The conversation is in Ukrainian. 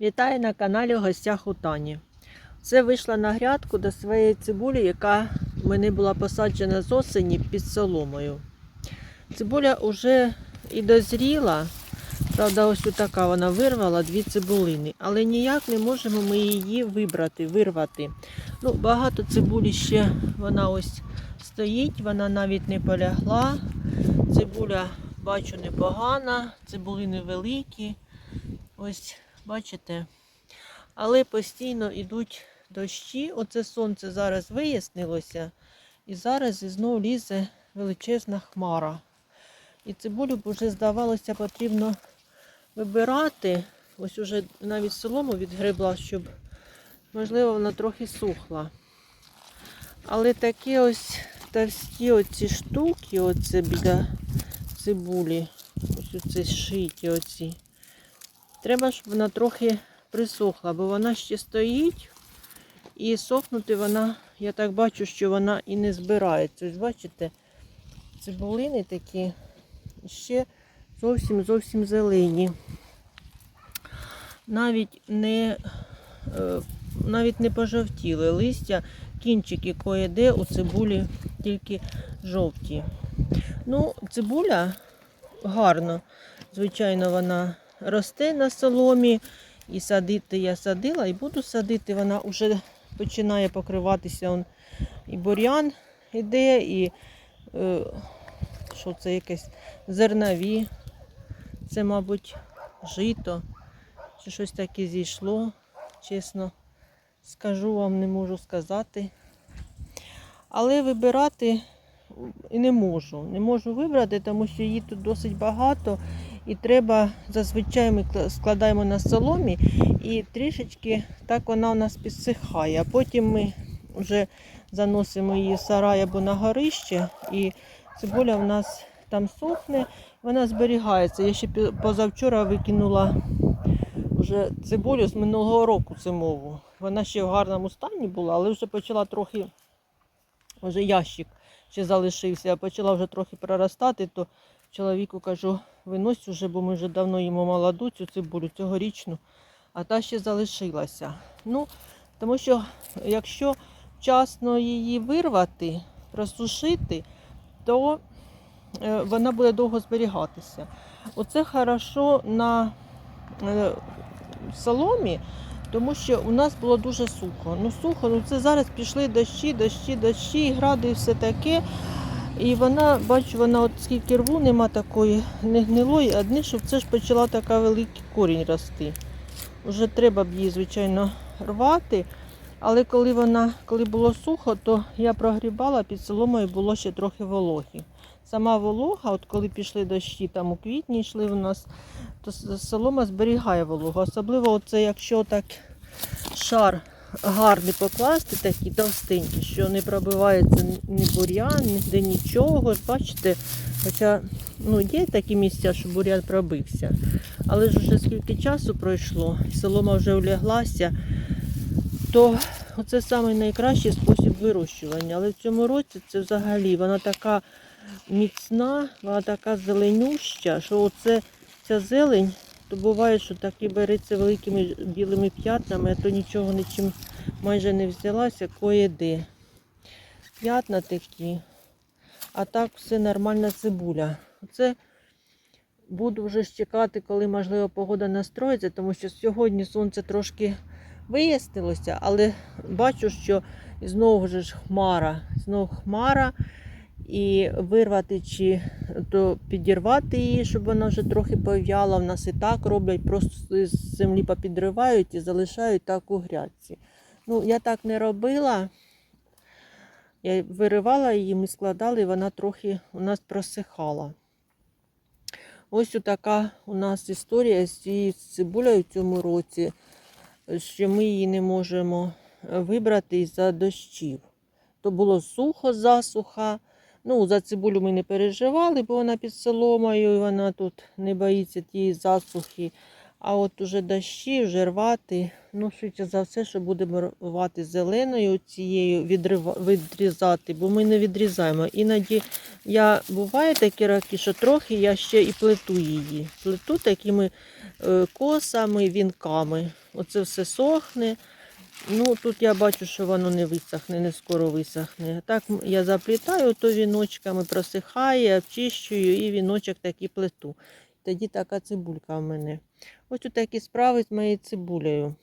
Вітаю на каналі в гостях у Тані. Це вийшла на грядку до своєї цибулі, яка в мене була посаджена з осені під соломою. Цибуля вже і дозріла. Правда, ось така вона вирвала дві цибулини, але ніяк не можемо ми її вибрати, вирвати. Ну, багато цибулі ще вона ось стоїть, вона навіть не полягла. Цибуля, бачу, непогана, цибулини великі. Ось, бачите. Але постійно йдуть дощі. Оце сонце зараз вияснилося. І зараз і знов лізе величезна хмара. І цибулю б вже, здавалося, потрібно вибирати. Ось уже навіть солому відгребла, щоб, можливо, вона трохи сухла. Але такі ось товсті оці штуки, оце біля цибулі, ось оці шиті оці. Треба, щоб вона трохи присохла, бо вона ще стоїть і сохнути вона, я так бачу, що вона і не збирається. Ось бачите, цибулини такі ще зовсім зовсім зелені. Навіть не, е, навіть не пожовтіли листя, кінчики кое-де у цибулі тільки жовті. Ну, цибуля гарно, звичайно, вона росте на соломі. І садити я садила, і буду садити. Вона вже починає покриватися. Он, і бур'ян іде, і е, що це якесь зернові. Це, мабуть, жито. Чи щось таке зійшло. Чесно скажу вам, не можу сказати. Але вибирати і не можу. Не можу вибрати, тому що її тут досить багато. І треба, зазвичай ми складаємо на соломі і трішечки так вона у нас підсихає. А потім ми вже заносимо її в сарай або на горище, і цибуля в нас там сохне, вона зберігається. Я ще позавчора викинула вже цибулю з минулого року зимову. Вона ще в гарному стані була, але вже почала трохи, вже ящик ще залишився, а почала вже трохи проростати, то чоловіку кажу, винось уже, бо ми вже давно їмо молоду цю цибулю, цьогорічну, а та ще залишилася. Ну, тому що якщо вчасно її вирвати, просушити, то е, вона буде довго зберігатися. Оце хорошо на е, соломі, тому що у нас було дуже сухо. Ну, сухо, ну це зараз пішли дощі, дощі, дощі, і гради і все таке. І вона, бачу, вона от скільки рву, нема такої не гнилої, одне, щоб це ж почала така великий корінь рости. Уже треба б її, звичайно, рвати. Але коли вона, коли було сухо, то я прогрібала, під соломою було ще трохи вологі. Сама волога, от коли пішли дощі, там у квітні йшли в нас, то солома зберігає вологу. Особливо оце, якщо так шар гарний покласти, такий товстенький, що не пробивається ні бур'ян, ніде нічого. Бачите, хоча ну, є такі місця, що бур'ян пробився. Але ж вже скільки часу пройшло, і солома вже вляглася, то це найкращий спосіб вирощування. Але в цьому році це взагалі вона така міцна, вона така зеленюща, що оце ця зелень, то буває, що так і береться великими білими п'ятнами, а то нічого нічим майже не взялася, кое-де. П'ятна такі, а так все нормальна цибуля. Оце буду вже чекати, коли можливо погода настроїться, тому що сьогодні сонце трошки вияснилося, але бачу, що знову ж хмара, знову хмара. І вирвати чи то підірвати її, щоб вона вже трохи пов'яла. В нас і так роблять, просто з землі попідривають і залишають так у грядці. Ну, я так не робила. Я виривала її, ми складали, і вона трохи у нас просихала. Ось така у нас історія з цією цибулею в цьому році, що ми її не можемо вибрати із-за дощів. То було сухо, засуха. Ну, за цибулю ми не переживали, бо вона під соломою, і вона тут не боїться тієї засухи. А от уже дощі, вже рвати. Ну, швидше за все, що будемо рвати зеленою цією відрізати, бо ми не відрізаємо. Іноді я буває такі роки, що трохи я ще і плету її. Плету такими е, косами, вінками. Оце все сохне. Ну, тут я бачу, що воно не висохне, не скоро висохне. Так я заплітаю то віночками, просихає, обчищую і віночок такий плету. Тоді така цибулька в мене. Ось такі справи з моєю цибулею.